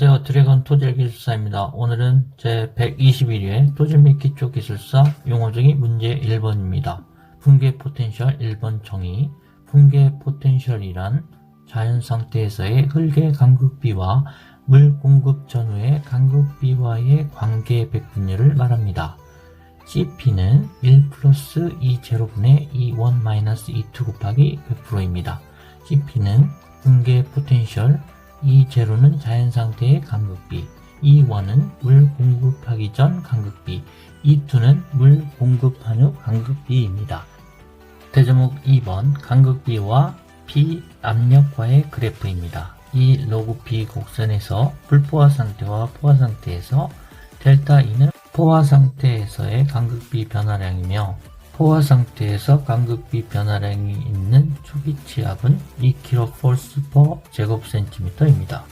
안녕하세요. 드래곤 토질 기술사입니다. 오늘은 제 121회 토질 및 기초 기술사 용어정의 문제 1번입니다. 붕괴 포텐셜 1번 정의 붕괴 포텐셜이란 자연 상태에서의 흙의 간극비와 물 공급 전후의 간극비와의 관계 백분율을 말합니다. CP는 1 플러스 E 제로분의 E1 마이너스 E2 곱하기 100%입니다. CP는 붕괴 포텐셜 E0는 자연 상태의 간극비, E1은 물 공급하기 전 간극비, E2는 물 공급한 후 간극비입니다. 대제목 2번 간극비와 P 압력과의 그래프입니다. 이 로그 P 곡선에서 불포화 상태와 포화 상태에서 델타 E는 포화 상태에서의 간극비 변화량이며 포화 상태에서 간극비 변화량이 있는 초기 치압은 2kg 폴스 per 제곱센티미터입니다.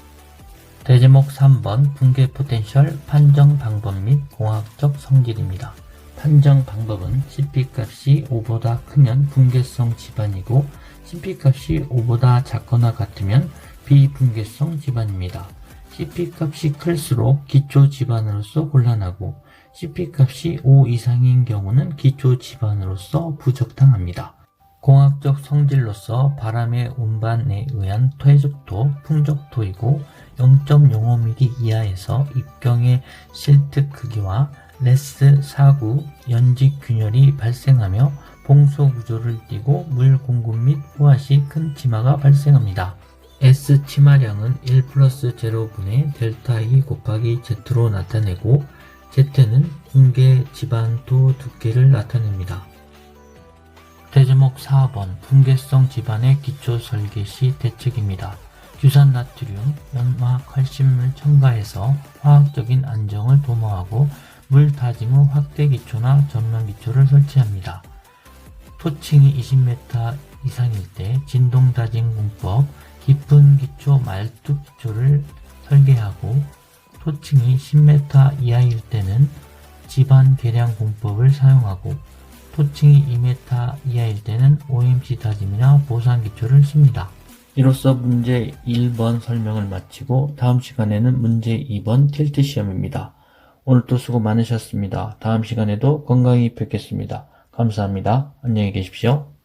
대제목 3번 붕괴 포텐셜 판정 방법 및 공학적 성질입니다. 판정 방법은 CP 값이 5보다 크면 붕괴성 집안이고 CP 값이 5보다 작거나 같으면 비붕괴성 집안입니다. CP 값이 클수록 기초 집안으로서 곤란하고 CP 값이 5 이상인 경우는 기초 집안으로서 부적당합니다. 공학적 성질로서 바람의 운반에 의한 퇴적도 풍적도이고 0.05mm 이하에서 입경의 실트 크기와 레스 사구 연직 균열이 발생하며 봉소 구조를 띠고 물 공급 및 포화 시 큰 치마가 발생합니다. S 치마량은 1 플러스 제로분의 델타 E 곱하기 Z로 나타내고 Z는 공개 집안도 두께를 나타냅니다. 대제목 4번 붕괴성 집안의 기초 설계 시 대책입니다. 규산 나트륨, 연마, 칼슘을 첨가해서 화학적인 안정을 도모하고 물 다짐 후 확대 기초나 전면 기초를 설치합니다. 토층이 20m 이상일 때 진동 다짐 공법, 깊은 기초 말뚝 기초를 설계하고 토층이 10m 이하일 때는 집안 계량 공법을 사용하고 토층이 2m 이하일 때는 OMC 다짐이나 보상 기초를 씁니다. 이로써 문제 1번 설명을 마치고 다음 시간에는 문제 2번 틸트 시험입니다. 오늘도 수고 많으셨습니다. 다음 시간에도 건강히 뵙겠습니다. 감사합니다. 안녕히 계십시오.